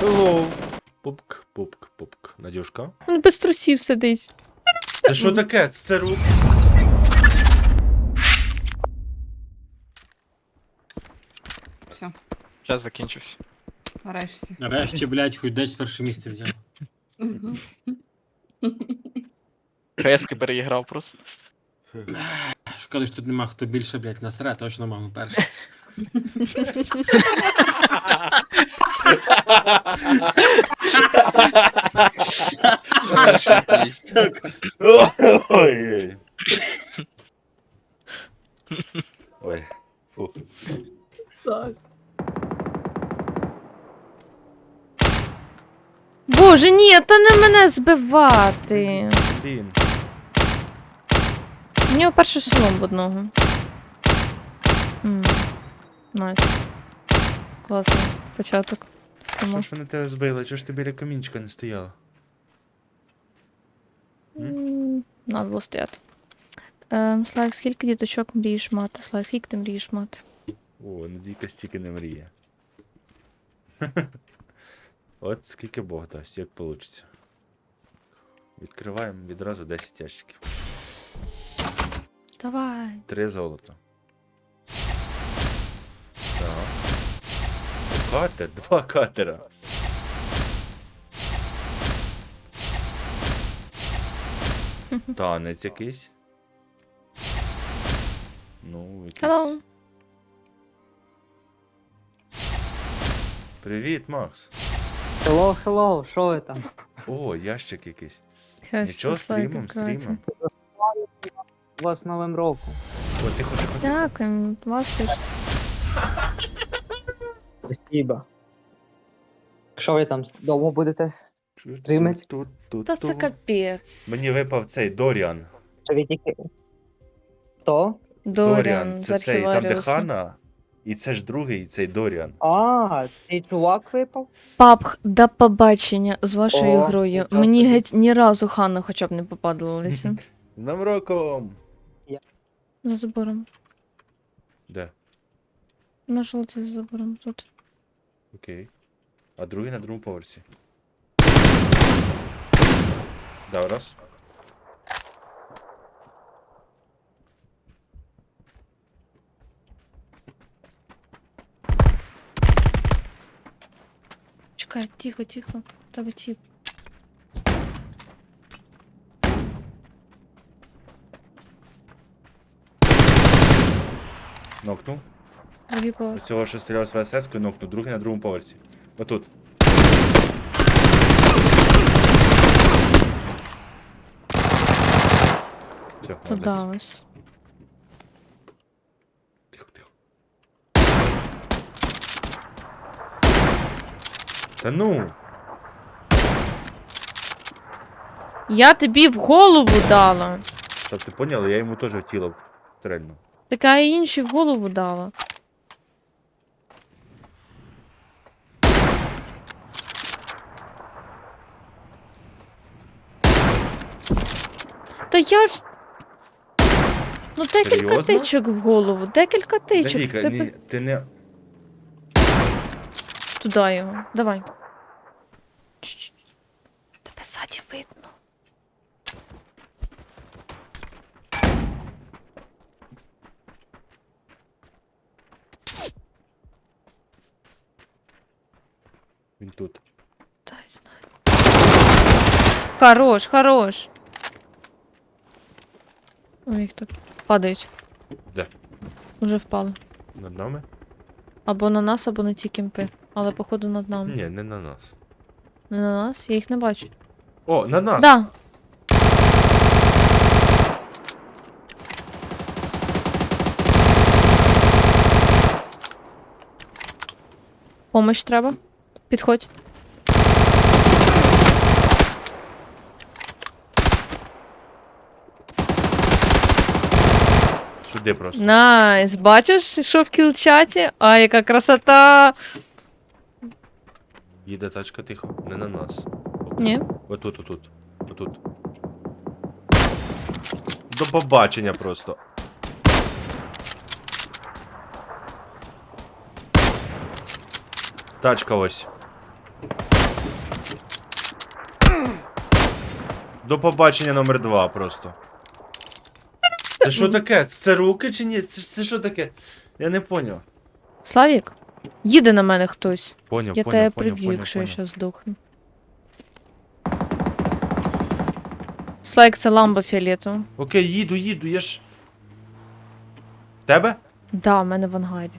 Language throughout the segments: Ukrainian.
Hello. Пупк, пупк, пупк. Надюшка? Він без трусів сидить. Це що таке? Це рук. Все, Час закінчився. нарешті. Нарешті, блядь, хоч десь перше місце взяв. Хески переіграв просто. Шкода, що тут нема хто більше, блядь, насре, точно маму перше. Ой. Ой. Фух. Боже, ні, та не мене збивати. Блін. У нього перший шолом в одного. М, Найс. Класний початок. Що ж вони тебе збили? Чого ж ти біля камінчика не стояла? М, Надо було стояти. Ем, Слайк, скільки діточок мрієш мати? Слайк, скільки ти мрієш мати? О, Надійка стільки не мріє. От скільки Бог дасть, як вийде. Відкриваємо відразу 10 ящиків. Давай. Три золота. Катер, два катера. Танець якийсь. Ну, якийсь. Hello. Привіт, Макс. Hello, hello, що ви там? О, ящик якийсь. Нічого, стрімом, стрімом. У вас з Новим роком. О, тихо, тихо, тихо. Дякую, вас теж. Спасибо. Що ви там довго будете? Стрімить? тут, тут, Та це капець. Мені випав цей Доріан. Чи ви тільки. Хто? Доріан Це цей, там де. Хана. І це ж другий, цей Доріан. А, цей чувак випав? Пап, до побачення з вашою О, грою. нічого Мені собі. геть ні разу Ханна хоча б не попадалася. З Новим роком! За забором. Де? На жовтий за забором тут. Окей. А другий на другому поверсі. Дав раз. Чекай, тихо, тихо. Тебе тіп. Нокнув. Другий поверх. Цього, що стріляв з ВСС, нокнув. Другий на другому поверсі. Отут. Все, Тут молодець. Тихо, тихо. Та ну! Я тобі в голову дала. Та ти поняла, я йому теж в тіло стрельну. Така і інші в голову дала. Я ж. Ну, декілька Серйозно? тичок в голову, декілька тичок. Надійка, Тебе... ні, ти не. Туди його. Давай. Чш-чш. Тебе ззаді видно. Він тут. Дай знаю. Хорош, хорош. Їх тут падають. Де? Уже впали. Над нами? Або на нас, або на ті кемпи. Але походу над нами. Ні, не на нас. Не на нас, я їх не бачу. О, на нас! Да. Помощь треба. Підходь. сюди просто. Найс. Бачиш, що в кілчаті? А, яка красота! Їде тачка тихо, не на нас. Ні. Отут, отут. Отут. До побачення просто. Тачка ось. До побачення номер два просто. Це що таке? Це руки чи ні? Це, це що таке? Я не поняв. Славік, їде на мене хтось. Поняв, Я поняв, тебе поняв, приб'ю, поняв, якщо я зараз здохну. Слайк, це ламба фіолетова. Окей, їду, їду, я ж. Тебе? Да, в мене в ангарі.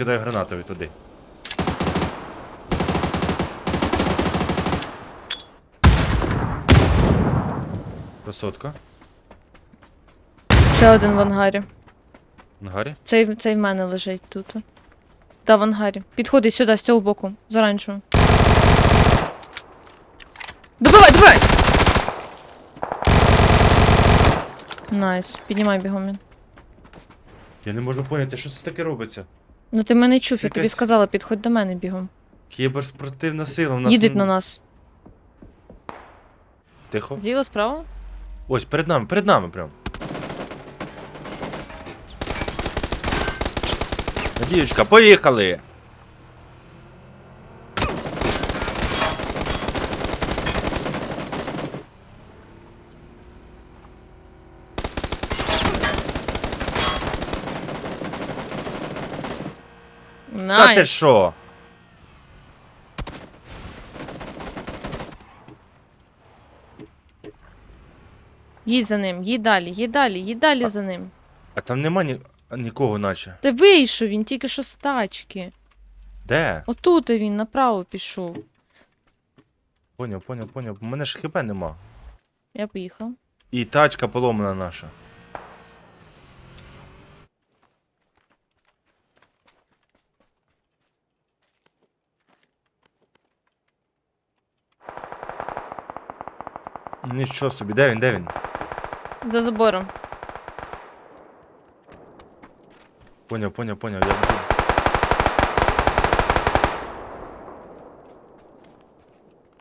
Закидаю гранатові туди. Красотка. Ще один в ангарі. На гарі. Цей, цей в мене лежить тут. Да, в ангарі. Підходить сюди, з цього боку, з оранжевим. Добивай, добивай! Найс, піднімай бігом він. Я не можу поняти, що це таке робиться. Ну ти мене чув, Це я тобі якась- сказала, підходь до мене бігом. Кіберспортивна сила. У нас Їдуть н- на нас. Тихо. Зліва, справа? Ось, перед нами, перед нами прям. Надіючка, поїхали! Найс. Та ти що? За ним, їдь далі, їдь далі, їдь далі за ним. А там нема ні... нікого наче. Та вийшов він тільки що з тачки. Де? Отут він направо пішов. Поняв, поняв, поняв. У мене ж хп нема. Я поїхав. І тачка поломана наша. Нічого собі, де він, де він? За забором. Поняв, поняв, поняв, я буду.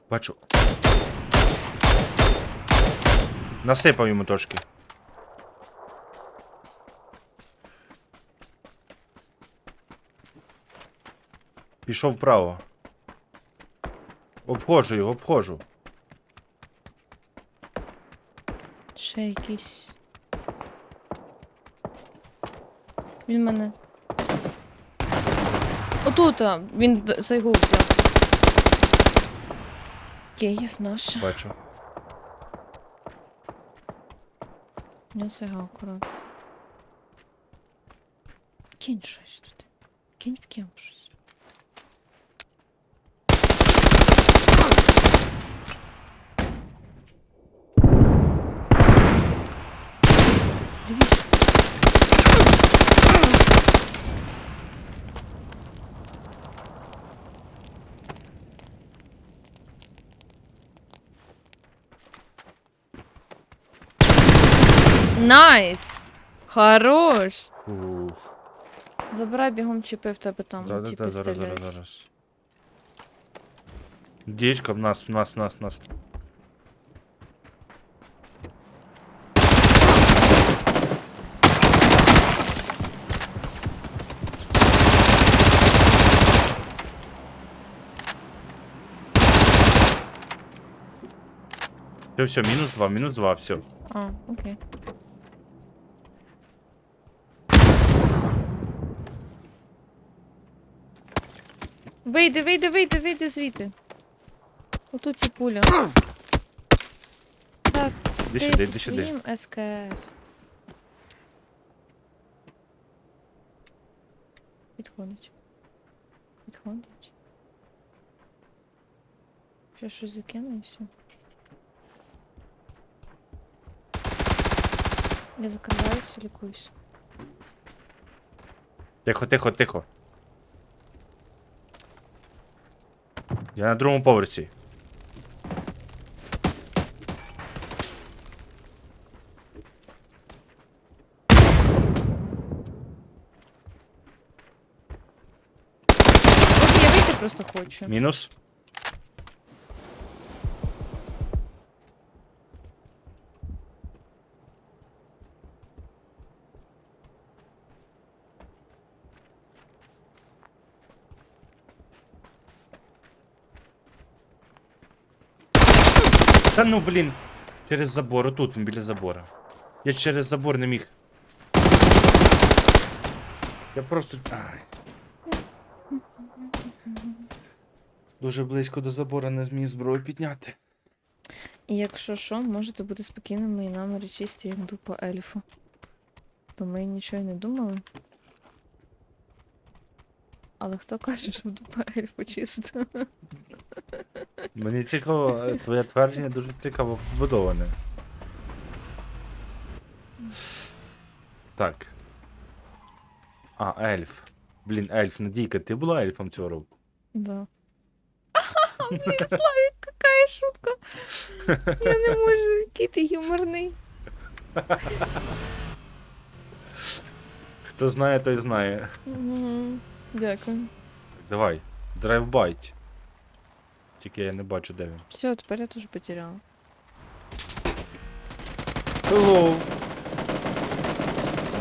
Бачу. Насипав йому трошки. Пішов вправо. Обходжу його, обходжу. Ще якийсь. Він мене. Отут, він д- за його взяв. Київ наш. Бачу. Не сега акурат. Кинь щось тут. Кинь в кем щось. Найс! Хорош! Ух. Забирай бігом чіпи в тебе там, Да, да, типи да, зараз, зараз, стріляють. зараз. Дічка в нас, в нас, в нас, в нас. Все, все, мінус два, мінус два, все. А, окей. Вийди, вийди, вийди, вийди звідти. Отут ці пуля. Так, Іди сюди, іди сюди. своїм СКС. Підходить. Підходить. Ще щось закину і все. Я закриваюся, лікуюсь. Тихо, тихо, тихо. Я на другому поверсі. От я вийти просто хочу. Мінус. Та ну блін. Через забор, отут він біля забора. Я через забор не міг. Я просто. Ай. Дуже близько до забора не зміг зброю підняти. І якщо що, можете бути спокійними і наміри чисті, як дупа ельфу. То ми нічого й не думали. Але хто каже, що дупа ельфу чиста? Мені цікаво, твоє твердження дуже цікаво побудоване. Так. А, ельф. Блін, ельф, Надійка, ти була ельфом цього року? Да. Блін, Славік, какая шутка. Я не можу, який ти юморний. Хто знає, той знає. Мгм. Дякую. Давай, драйвбайт. Тільки я не бачу, де він. Все, тепер я теж потеряла. Hello.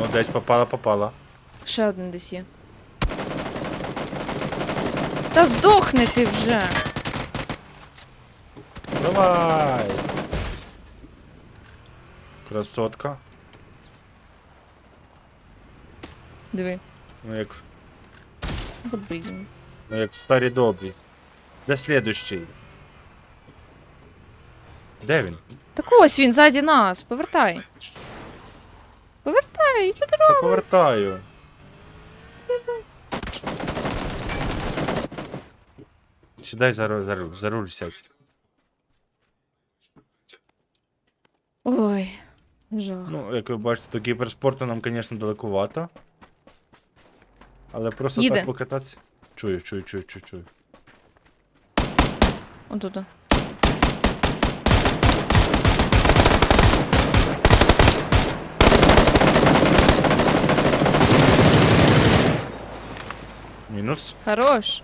О, десь попала, попала. Ще один десь є. Та здохни ти вже! Давай. Красотка. Диви. Ну як, Блін. ну як в старі добрі. Де слідущий? Де він? Так ось він ззаді нас. Повертай. Повертай, що ти Я повертаю. Сідай за, руль- за, руль- за руль сядь. Ой, жах. Ну, як ви бачите, до кіберспорту нам, звісно, далекувато. Але просто Їде. так покататися. Чую, чую, чую, чую, чую. Отут. Мінус, Хорош.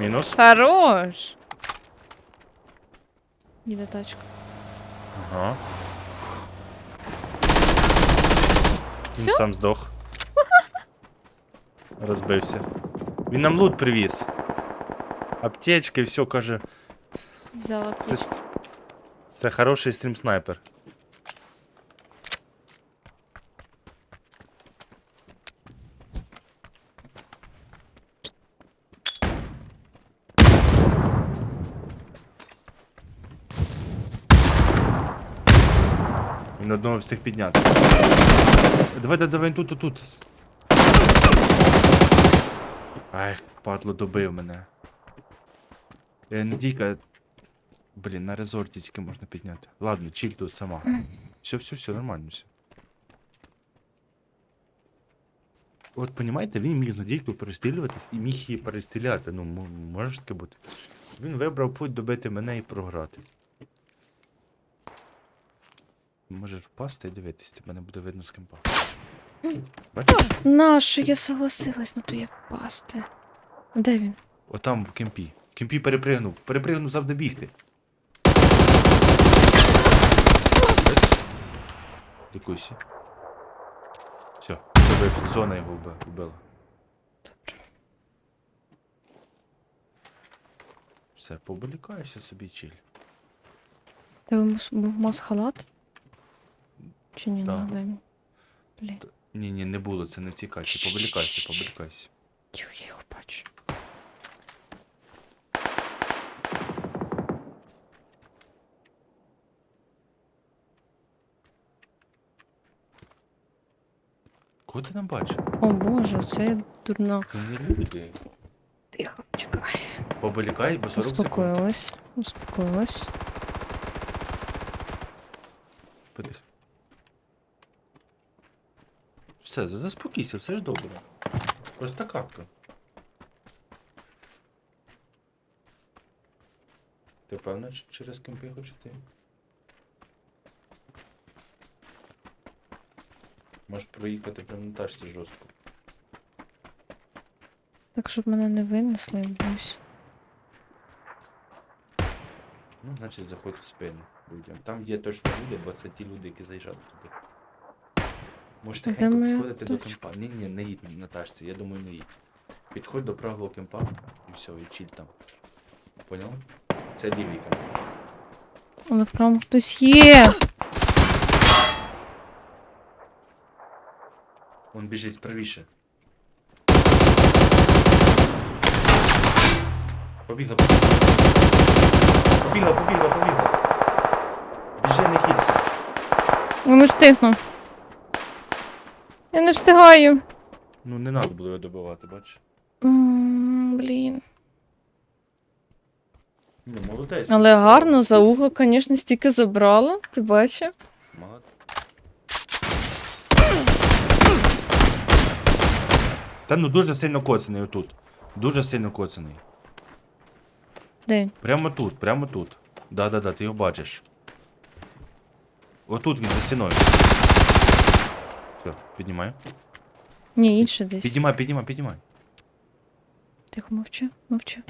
мінус. Хорош. Їде тачка. Ага. Він Всё? сам здох. Розбився. Він нам лут привіз. Аптечки, все, каже. Взяла Це, ключ. с- це хороший стрім снайпер. Він одного встиг підняти. Давай, давай, давай, тут, тут, тут. Ай, падло, добив мене. Е, Надійка, Блін, на резорті тільки можна підняти. Ладно, чіль тут сама. Все, все, все, нормально все. От понімаєте, він міг з Надійкою перестрілюватись і міг її перестріляти. Ну, може таке бути. Він вибрав путь добити мене і програти. Можеш впасти і дивитись, тебе не буде видно з кемпа. Нащо я согласилась на тує впасти? Де він? Отам в кемпі. В кемпі перепригнув. Перепригнув завжди бігти. Дикуйся. Все, добив. Зона його вб- вбила. Все, побалікайся собі, чиль. Тебе мус- був мас-халат? Чи ні, Так. нагадай мені? Блін, Ні, ні, не було, це не в цій качі. Побалікайся, побалікайся. тихо, я його бачу. Кого ти там бачиш? О боже, це дурна. Це не люди. Тихо, чекай. Побалікай, бо 40 секунд. Успокоилась. Успокоилась. Потих. Все, заспокійся, все ж добре. Просто капка. Ти певна, що через кемпи хочеш ти? Можеш проїхати прямо на тачці жорстко. Так, щоб мене не винесли, я боюсь. Ну, значить, заходь в спину людям. Там є точно люди, 20 люди, які заїжджали туди. Можеш де тихенько моя підходити до точка? кемпа. Ні, ні, не їдь на тачці, я думаю, не їдь. Підходь до правого кемпа і все, і чиль там. Поняв? Це лівіка. Але в правому хтось є. Он біжить правіше. Побігла, побігла. Побігла, побігла, побігла. Біжи, не хілься. Я не встигну. Я не встигаю. Ну не треба було його добивати, бачиш. М, Блін. Ну, молодець. Але гарно за угол, звісно, стільки забрала. Ти бачив? Та ну дуже сильно коцаний отут. Дуже сильно коцаний. Де? Прямо тут, прямо тут. Да-да-да, ти його бачиш. Отут він за стіною. Все, піднімай. Ні, інше десь. Піднімай, піднімай, піднімай. Тихо, мовчи, мовчи.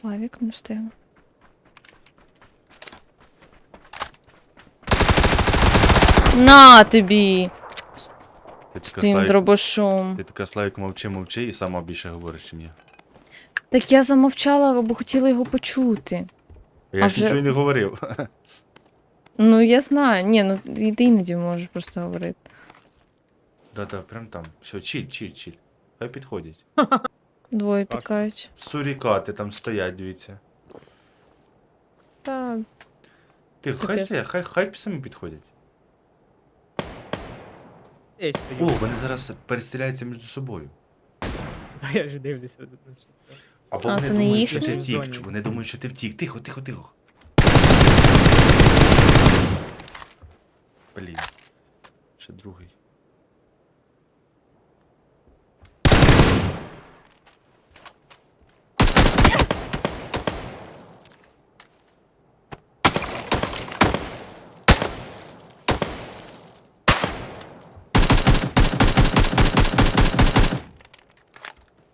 Славік не встигну. На тобі! Ти така, З тим Славік, дробашом. ти така Славік мовчи, мовчи і сама більше говориш, чим я. Так я замовчала, бо хотіла його почути. Я А ж вже- нічого й не говорив. Ну, я знаю. Ні, ну і ти іноді можеш просто говорити. Да-да, прям там. Все, чиль, чиль, чиль. Хай підходять. Двоє Так. пікають. Сурікати там стоять, дивіться. Так. Ти, хай Капець. стоять, хай, хай самі підходять. Я О, стою. вони зараз перестріляються між собою. Та я ж дивлюся. на що це. Або А, вони це не думають, що їхні? ти втік. Чи Вони думають, що ти втік. Тихо, тихо, тихо. Блін. Ще другий.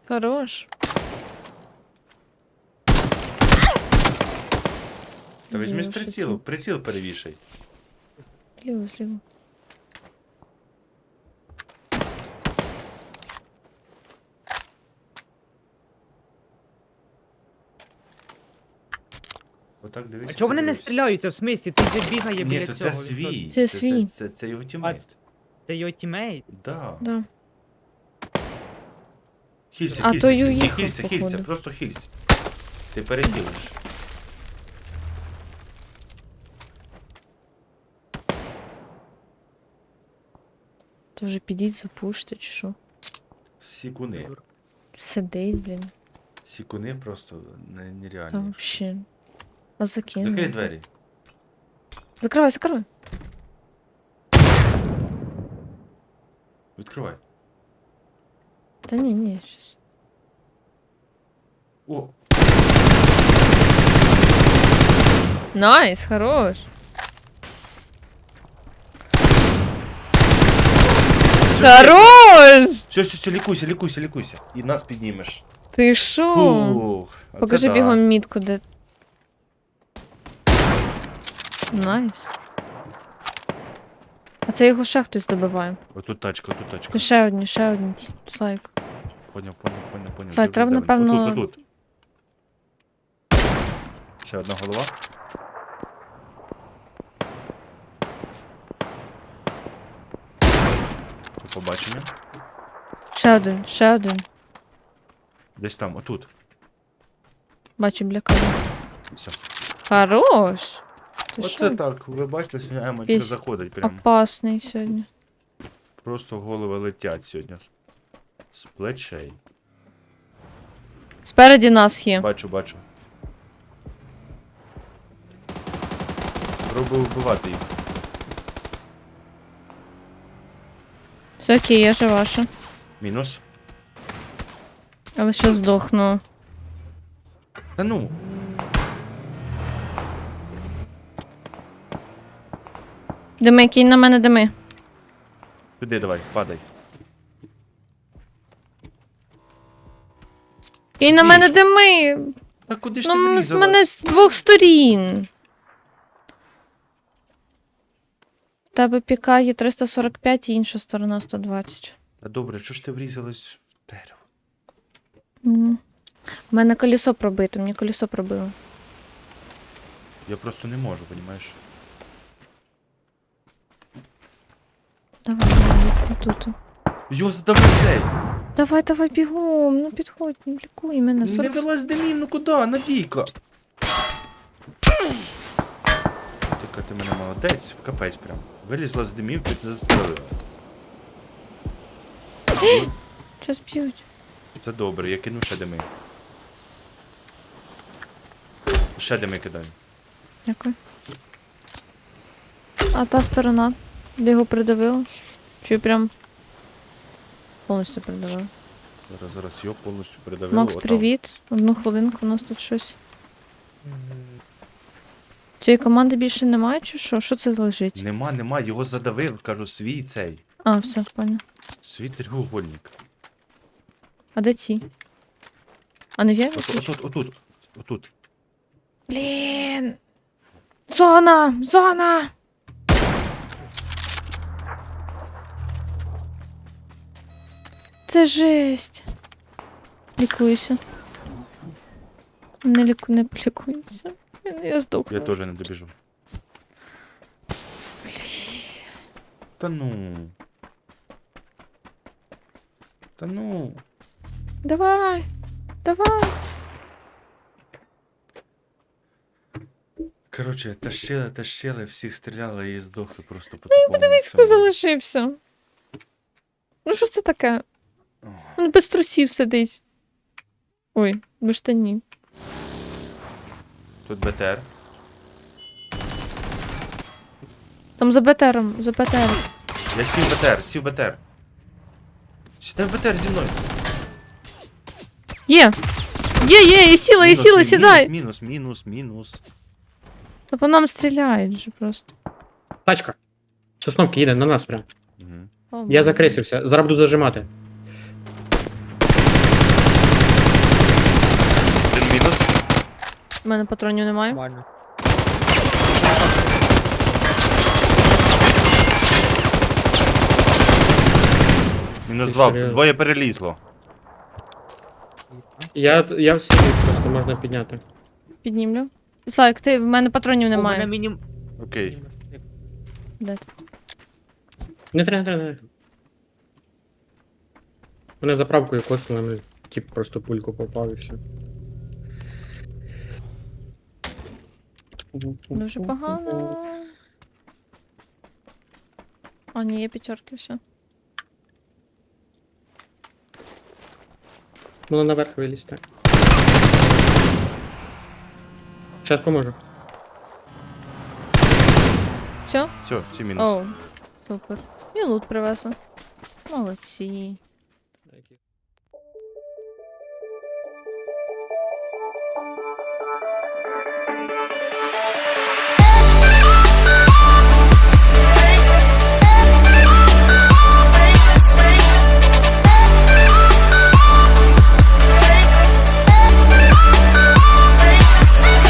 Хорош. Та візьми з Є, що прицілу, приціл перевішай. Зліво, зліво. Отак дивись. А чого вони не стріляються в смислі? Ти де бігає Ні, біля то цього. це свій. Це свій. Це, це, це його тімейт. Це його тімейт? Да. Да. Хілься, А хілься, той хілься, уїхав, хілься, хілься, походу. просто хілься. Ти перехилиш. То вже підіть запуште, чи що? Сікуни. Сидить, блін. Сікуни просто не- Та нереальні. вообще. А закину. Закрий двері. Закривай, закривай. Відкривай. Та ні, ні, щас. О, Найс, хорош. Хорош! все, все, все, лікуйся, лікуйся, лікуйся. І нас піднімеш. Ти що? Фух, оце Покажи да. бігом мітку, де. Найс. А це його ще хтось добиває. Отут тачка, отут тачка. Це ще одні, ще одні. Слайк. Поняв, поняв, поняв, поняв. Слайк, Де- треба, напевно- Отут, отут. Ще одна голова. Побачення. Ще один, ще один. Десь там, отут. Бачу біля камери. Все. Хорош. Ти Оце що? так, ви бачите, сьогодні Емочка Якийсь заходить прям. Опасний сьогодні. Просто голови летять сьогодні. з- З плечей. Спереді нас є. Бачу, бачу. Пробую вбивати їх. Все окей, я жива ще. Мінус. Але ще здохну. Та ну. Дими, кінь на мене дими. Туди давай, падай. Кінь на мене дими. Та куди ж Ну, ти м- з мене з двох сторін. Тебе пікає 345 і інша сторона 120. Та добре, що ж ти врізалась в дерево? М. У мене колесо пробито, мені колесо пробило. Я просто не можу, понімаєш? Давай, давай, я тут. Його задавив цей! Давай, давай, бігом, ну підходь, ну, лікуй мене. Не 40... вилазь з димів, ну куди? Надійка! Тільки ти мене молодець, капець прям. Вилізла з димів, ти застрелила. Щас б'ють. Це добре, я кину ще дими. Ще дими кидай. Дякую. А та сторона, де його придавило? Чи прям повністю придавило? Зараз, зараз його повністю передавило. Макс, отам. привіт. Одну хвилинку, у нас тут щось. Цієї команди більше немає, чи що? Що це лежить? Нема, нема, його задавив, кажу, свій цей. А, все, понял. Свій треугольник. А де ці? А не в'яві? От, отут, отут, отут. Блін! Зона! Зона! Це жесть. Лікуюся. Не ліку, не лікуюся. Я, здохну. Я теж не добіжу. Та ну. Та ну. Давай! Давай! Коротше, тащили, тащили, всіх стріляли і здохли просто по Ну Подивись, хто залишився. Ну що це таке? Він без трусів сидить. Ой, без штанів. Тут БТР. Там за БТРом, за БТРом. Я сів БТР, сів БТР. Сідай в БТР зі мною. Є! Є, є, я сіла, я Мінус, сіла, мінус, сідай! Мінус, мінус, мінус. Та по нам стріляють же просто. Тачка. Сосновки їде на нас прям. Угу. О, Я Боже. закрисився. Зараз буду зажимати. Один мінус. У мене патронів немає. Нормально. Мінус Ти два. серйозно? Двоє перелізло. Я, я в сім'ї просто можна підняти. Піднімлю. Слайк, ти в мене патронів У мене немає. мінім... Окей. Де ти? Не треба, не треба. не треба. Мене заправкою коснули, мене тип просто пульку попав і все. Дуже погано. А, ні, є п'ятерки, все. Було наверх вилізти. Зараз поможу. Все? Все, всі мінус. Оу, супер. І лут привезли. Молодці.